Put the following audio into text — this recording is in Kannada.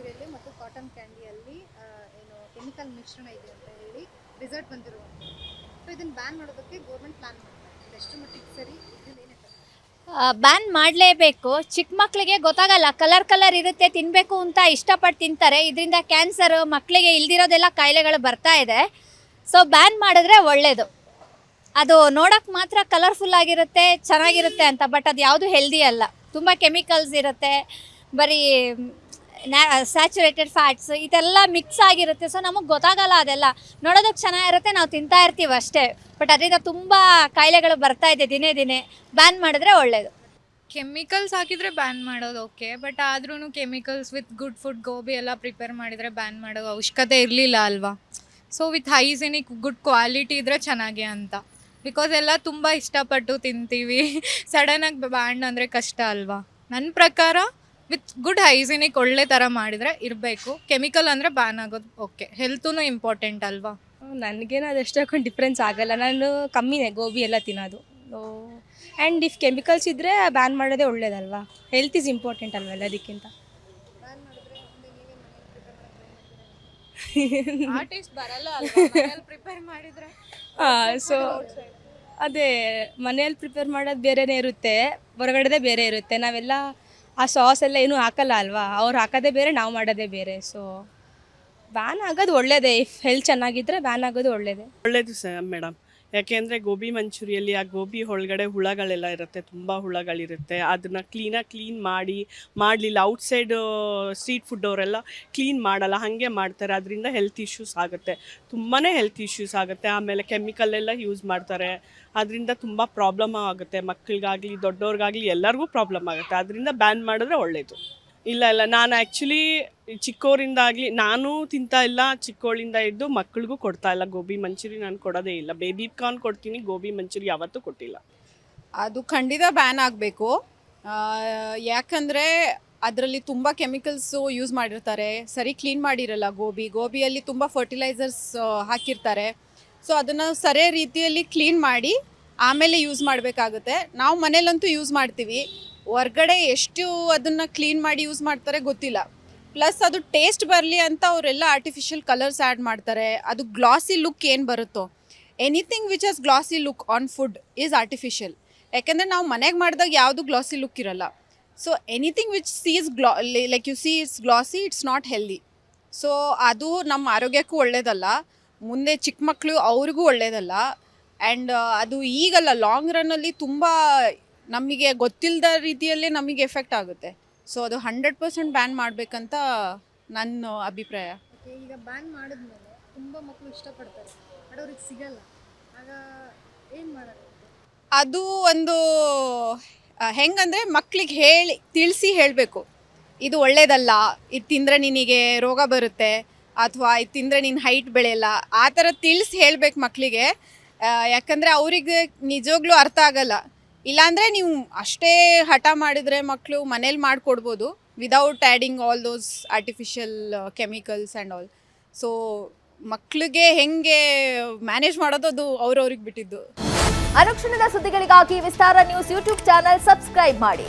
ಮಂಚೂರಿಯಲ್ಲಿ ಮತ್ತು ಕಾಟನ್ ಕ್ಯಾಂಡಿಯಲ್ಲಿ ಏನು ಕೆಮಿಕಲ್ ಮಿಶ್ರಣ ಇದೆ ಅಂತ ಹೇಳಿ ರಿಸಲ್ಟ್ ಬಂದಿರುವಂಥದ್ದು ಸೊ ಇದನ್ನು ಬ್ಯಾನ್ ಮಾಡೋದಕ್ಕೆ ಗೌರ್ಮೆಂಟ್ ಪ್ಲಾನ್ ಮಾಡ್ತಾರೆ. ಎಷ್ಟು ಮಟ್ಟಿಗೆ ಸರಿ ಇದರಲ್ಲಿ ಏನಿದೆ ಬ್ಯಾನ್ ಮಾಡಲೇಬೇಕು. ಚಿಕ್ಕ ಮಕ್ಕಳಿಗೆ ಗೊತ್ತಾಗಲ್ಲ ಕಲರ್ ಕಲರ್ ಇರುತ್ತೆ ತಿನ್ನಬೇಕು ಅಂತ ಇಷ್ಟಪಟ್ಟು ತಿಂತಾರೆ. ಇದರಿಂದ ಕ್ಯಾನ್ಸರ್ ಮಕ್ಕಳಿಗೆ ಇಲ್ದಿರೋದೆಲ್ಲ ಕಾಯಿಲೆಗಳು ಬರ್ತಾ ಇದೆ. ಸೊ ಬ್ಯಾನ್ ಮಾಡಿದ್ರೆ ಒಳ್ಳೆಯದು ಅದು ನೋಡೋಕ್ಕೆ ಮಾತ್ರ ಕಲರ್ಫುಲ್ ಆಗಿರುತ್ತೆ, ಚೆನ್ನಾಗಿರುತ್ತೆ ಅಂತ ಬಟ್ ಅದು ಯಾವುದು ಹೆಲ್ದಿ ಅಲ್ಲ. ತುಂಬ ಕೆಮಿಕಲ್ಸ್ ಇರುತ್ತೆ. ಬರೀ ಸ್ಯಾಚುರೇಟೆಡ್ ಫ್ಯಾಟ್ಸ್ ಇದೆಲ್ಲ ಮಿಕ್ಸ್ ಆಗಿರುತ್ತೆ. ಸೊ ನಮಗೆ ಗೊತ್ತಾಗಲ್ಲ ಅದೆಲ್ಲ. ನೋಡೋದಕ್ಕೆ ಚೆನ್ನಾಗಿರುತ್ತೆ, ನಾವು ತಿಂತಾ ಇರ್ತೀವಿ ಅಷ್ಟೇ. ಬಟ್ ಅದರಿಂದ ತುಂಬ ಕಾಯಿಲೆಗಳು ಬರ್ತಾ ಇದೆ ದಿನೇ ದಿನೇ. ಬ್ಯಾನ್ ಮಾಡಿದ್ರೆ ಒಳ್ಳೆಯದು ಕೆಮಿಕಲ್ಸ್ ಹಾಕಿದರೆ ಬ್ಯಾನ್ ಮಾಡೋದು ಓಕೆ ಬಟ್ ಆದ್ರೂ chemicals with good food gobi ಎಲ್ಲ ಪ್ರಿಪೇರ್ ಮಾಡಿದರೆ ಬ್ಯಾನ್ ಮಾಡೋ ಅವಶ್ಯಕತೆ ಇರಲಿಲ್ಲ ಅಲ್ವಾ? So with hygienic good quality ಇದ್ದರೆ ಚೆನ್ನಾಗಿ ಅಂತ. ಬಿಕಾಸ್ ಎಲ್ಲ ತುಂಬ ಇಷ್ಟಪಟ್ಟು ತಿಂತೀವಿ. ಸಡನ್ನಾಗಿ ಬ್ಯಾನ್ ಅಂದರೆ ಕಷ್ಟ ಅಲ್ವಾ? ನನ್ನ ಪ್ರಕಾರ ವಿತ್ ಗುಡ್ ಹೈಜಿನಿಕ್ ಒಳ್ಳೆ ಥರ ಮಾಡಿದರೆ ಇರಬೇಕು. ಕೆಮಿಕಲ್ ಅಂದರೆ ಬ್ಯಾನ್ ಆಗೋದು ಓಕೆ ಹೆಲ್ತೂ ಇಂಪಾರ್ಟೆಂಟ್ ಅಲ್ವಾ? ನನಗೇನು ಅದೆಷ್ಟು ಹಾಕೊಂಡು ಡಿಫ್ರೆನ್ಸ್ ಆಗಲ್ಲ. ನಾನು ಕಮ್ಮಿನೇ ಗೋಬಿ ಎಲ್ಲ ತಿನ್ನೋದು. ಆ್ಯಂಡ್ ಇಫ್ ಕೆಮಿಕಲ್ಸ್ ಇದ್ದರೆ ಬ್ಯಾನ್ ಮಾಡೋದೇ ಒಳ್ಳೇದಲ್ವಾ? ಹೆಲ್ತ್ ಈಸ್ ಇಂಪಾರ್ಟೆಂಟ್ ಅಲ್ವಾ ಮಾಡಿದರೆ ಸೊ ಅದೇ ಮನೆಯಲ್ಲಿ ಪ್ರಿಪೇರ್ ಮಾಡೋದು ಬೇರೆನೇ ಇರುತ್ತೆ ಹೊರಗಡೆದೇ ಬೇರೆ ಇರುತ್ತೆ. ನಾವೆಲ್ಲ ಆ ಸಾಸ್ ಎಲ್ಲ ಏನೂ ಹಾಕಲ್ಲ ಅಲ್ವಾ? ಅವ್ರು ಹಾಕೋದೇ ಬೇರೆ, ನಾವು ಮಾಡೋದೇ ಬೇರೆ. ಸೊ ಬ್ಯಾನ್ ಆಗೋದು ಒಳ್ಳೇದೇ? ಇಫ್ ಹೆಲ್ತ್ ಚೆನ್ನಾಗಿದ್ರೆ ಬ್ಯಾನ್ ಆಗೋದು ಒಳ್ಳೇದೇ? ಒಳ್ಳೇದು ಸರ್ ಮೇಡಮ್ ಯಾಕೆಂದರೆ ಗೋಬಿ ಮಂಚೂರಿಯಲ್ಲಿ ಆ ಗೋಬಿ ಒಳಗಡೆ ಹುಳಗಳೆಲ್ಲ ಇರುತ್ತೆ, ತುಂಬ ಹುಳಗಳಿರುತ್ತೆ. ಅದನ್ನು ಕ್ಲೀನಾಗಿ ಕ್ಲೀನ್ ಮಾಡಿ, ಮಾಡಲಿಲ್ಲ ಔಟ್ಸೈಡ್ ಸ್ಟ್ರೀಟ್ ಫುಡ್ ಅವರೆಲ್ಲ ಕ್ಲೀನ್ ಮಾಡಲ್ಲ, ಹಾಗೆ ಮಾಡ್ತಾರೆ. ಅದರಿಂದ ಹೆಲ್ತ್ ಇಶ್ಯೂಸ್ ಆಗುತ್ತೆ. ತುಂಬಾ ಹೆಲ್ತ್ ಇಶ್ಯೂಸ್ ಆಗುತ್ತೆ. ಆಮೇಲೆ ಕೆಮಿಕಲ್ ಎಲ್ಲ ಯೂಸ್ ಮಾಡ್ತಾರೆ. ಅದರಿಂದ ತುಂಬ ಪ್ರಾಬ್ಲಮ್ ಆಗುತ್ತೆ. ಮಕ್ಕಳಿಗಾಗಲಿ ದೊಡ್ಡವ್ರಿಗಾಗಲಿ ಎಲ್ಲರಿಗೂ ಪ್ರಾಬ್ಲಮ್ ಆಗುತ್ತೆ. ಅದರಿಂದ ಬ್ಯಾನ್ ಮಾಡಿದ್ರೆ ಒಳ್ಳೆಯದು ಇಲ್ಲ ಇಲ್ಲ. ನಾನು ಆ್ಯಕ್ಚುಲಿ ಚಿಕ್ಕವರಿಂದಾಗಲಿ ನಾನು ತಿಂತಾ ಇಲ್ಲ. ಚಿಕ್ಕವಳಿಂದ ಇದ್ದು ಮಕ್ಕಳಿಗೂ ಕೊಡ್ತಾ ಇಲ್ಲ. ಗೋಬಿ ಮಂಚೂರಿ ನಾನು ಕೊಡೋದೇ ಇಲ್ಲ. ಬೇಬಿ ಕಾರ್ನ್ ಕೊಡ್ತೀನಿ, ಗೋಬಿ ಮಂಚೂರಿ ಯಾವತ್ತೂ ಕೊಟ್ಟಿಲ್ಲ. ಅದು ಖಂಡಿತ ಬ್ಯಾನ್ ಆಗಬೇಕು. ಯಾಕಂದರೆ ಅದರಲ್ಲಿ ತುಂಬ ಕೆಮಿಕಲ್ಸು ಯೂಸ್ ಮಾಡಿರ್ತಾರೆ. ಸರಿ ಕ್ಲೀನ್ ಮಾಡಿರಲ್ಲ ಗೋಬಿ. ಗೋಬಿಯಲ್ಲಿ ತುಂಬ ಫರ್ಟಿಲೈಸರ್ಸ್ ಹಾಕಿರ್ತಾರೆ. ಸೊ ಅದನ್ನು ಸರಿಯ ರೀತಿಯಲ್ಲಿ ಕ್ಲೀನ್ ಮಾಡಿ ಆಮೇಲೆ ಯೂಸ್ ಮಾಡಬೇಕಾಗುತ್ತೆ. ನಾವು ಮನೇಲಂತೂ ಯೂಸ್ ಮಾಡ್ತೀವಿ. ಹೊರ್ಗಡೆ ಎಷ್ಟು ಅದನ್ನು ಕ್ಲೀನ್ ಮಾಡಿ ಯೂಸ್ ಮಾಡ್ತಾರೆ ಗೊತ್ತಿಲ್ಲ. ಪ್ಲಸ್ ಅದು ಟೇಸ್ಟ್ ಬರಲಿ ಅಂತ ಅವರೆಲ್ಲ ಆರ್ಟಿಫಿಷಿಯಲ್ ಕಲರ್ಸ್ ಆ್ಯಡ್ ಮಾಡ್ತಾರೆ. ಅದು ಗ್ಲಾಸಿ ಲುಕ್ ಏನು ಬರುತ್ತೋ. Anything which has glossy look on food is artificial ಯಾಕೆಂದರೆ ನಾವು ಮನೆಗೆ ಮಾಡಿದಾಗ ಯಾವುದು ಗ್ಲಾಸಿ ಲುಕ್ ಇರಲ್ಲ. So anything which sees ಗ್ಲಾ like you see it's glossy it's not healthy so ಅದು ನಮ್ಮ ಆರೋಗ್ಯಕ್ಕೂ ಒಳ್ಳೆಯದಲ್ಲ ಮುಂದೆ ಚಿಕ್ಕ ಮಕ್ಕಳು ಅವ್ರಿಗೂ ಒಳ್ಳೆಯದಲ್ಲ ಆ್ಯಂಡ್ ಅದು ಈಗಲ್ಲ ಲಾಂಗ್ ರನ್ನಲ್ಲಿ ತುಂಬ ನಮಗೆ ಗೊತ್ತಿಲ್ಲದ ರೀತಿಯಲ್ಲೇ ನಮಗೆ ಎಫೆಕ್ಟ್ ಆಗುತ್ತೆ. ಸೊ ಅದು ಹಂಡ್ರೆಡ್ ಪರ್ಸೆಂಟ್ ಬ್ಯಾನ್ ಮಾಡಬೇಕಂತ ನನ್ನ ಅಭಿಪ್ರಾಯ. ಈಗ ಬ್ಯಾನ್ ಮಾಡಿದ್ಮೇಲೆ ತುಂಬ ಮಕ್ಕಳು ಇಷ್ಟಪಡ್ತಾರೆ. ಬಟ್ ಅವ್ರಿಗೆ ಸಿಗಲ್ಲ. ಆಗ ಏನು ಮಾಡೋದು? ಅದು ಒಂದು ಹೆಂಗಂದರೆ ಮಕ್ಳಿಗೆ ಹೇಳಿ ತಿಳಿಸಿ ಹೇಳಬೇಕು. ಇದು ಒಳ್ಳೇದಲ್ಲ ಇದು ತಿಂದರೆ ನಿನಗೆ ರೋಗ ಬರುತ್ತೆ ಅಥವಾ ಇದು ತಿಂದರೆ ನಿನ್ನ ಹೈಟ್ ಬೆಳೆಯಲ್ಲ ಆ ಥರ ತಿಳಿಸಿ ಹೇಳ್ಬೇಕು ಮಕ್ಕಳಿಗೆ ಯಾಕಂದರೆ ಅವರಿಗೆ ನಿಜವಾಗ್ಲೂ ಅರ್ಥ ಆಗಲ್ಲ. ಇಲ್ಲಾಂದರೆ ನೀವು ಅಷ್ಟೇ ಹಠ ಮಾಡಿದರೆ ಮಕ್ಕಳು ಮನೇಲಿ ಮಾಡಿಕೊಡ್ಬೋದು without adding all those artificial chemicals and all so ಮಕ್ಕಳಿಗೆ ಹೆಂಗೆ ಮ್ಯಾನೇಜ್ ಮಾಡೋದು ಅದು ಅವ್ರವ್ರಿಗೆ ಬಿಟ್ಟಿದ್ದು. ಅನುಕ್ಷಣದ ಸುದ್ದಿಗಳಿಗಾಗಿ Vistara news YouTube channel subscribe ಮಾಡಿ.